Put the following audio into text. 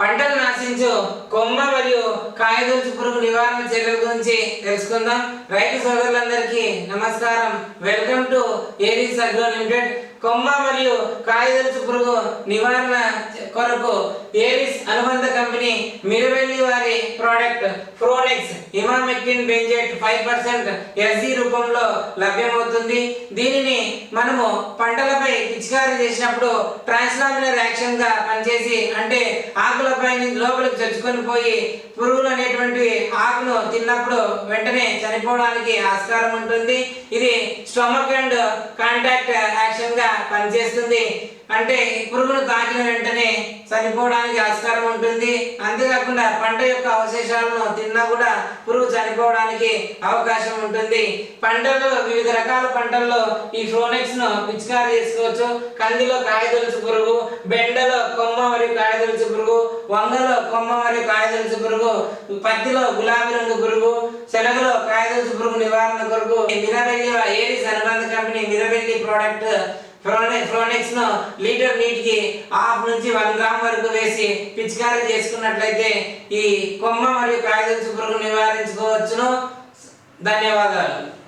పంటలు నాశించు కొమ్మ మరియు కాయదొలుచు పురుగు నివారణ చర్యల గురించి తెలుసుకుందాం. రైతు సోదరులందరికీ నమస్కారం. Welcome to Aries agro limited. కొమ్మ మరియు కాయదొలుచు పురుగు నివారణ కొరకు ఏరిస్ అనుబంధ కంపెనీ మిరవెల్లి వారి product Pronex emamectin benzoate five percent SG రూపంలో లభ్యమవుతుంది. దీనిని మనము పంటలపై పిచికారీ చేసినప్పుడు ట్రాన్స్లామినర్ యాక్షన్గా పనిచేసి అంటే ఆకులపై నుంచి లోపలికి చచ్చుకొని పోయి పురుగులు అనేటువంటి ఆకును తిన్నప్పుడు వెంటనే చనిపోవడానికి ఆస్కారం ఉంటుంది. ఇది స్టొమక్ అండ్ కాంటాక్ట్ యాక్షన్గా పనిచేస్తుంది. అంటే పురుగును తాకిన వెంటనే చనిపోవడానికి ఆస్కారం ఉంటుంది. అంతేకాకుండా పంట యొక్క అవశేషాలను తిన్నా కూడా పురుగు చనిపోవడానికి అవకాశం ఉంటుంది. పంటలో వివిధ రకాల పంటల్లో ఈ ఫ్రోనెక్స్ను పిచికారీ చేసుకోవచ్చు. కందిలో కాయదొలుచు పురుగు బెండలో కొమ్మ మరియు కాయదొలుచు పురుగు వంగలో కొమ్మ మరియు కాయదొలుచు పురుగు పత్తిలో గులాబీ రంగు పురుగు శనగలో కాయదొలుచు పురుగు నివారణ కొరకు మిరవెల్లి ఏరిస్ అనుబంధ కంపెనీ మిరవెల్లి ప్రోడక్ట్ ఫ్లోనెక్స్ను లీటర్ నీటికి హాఫ్ నుంచి వన్ గ్రామ్ వరకు వేసి పిచికారీ చేసుకున్నట్లయితే ఈ కొమ్మ మరియు కాగితం పురుగు నివారించుకోవచ్చును. ధన్యవాదాలు.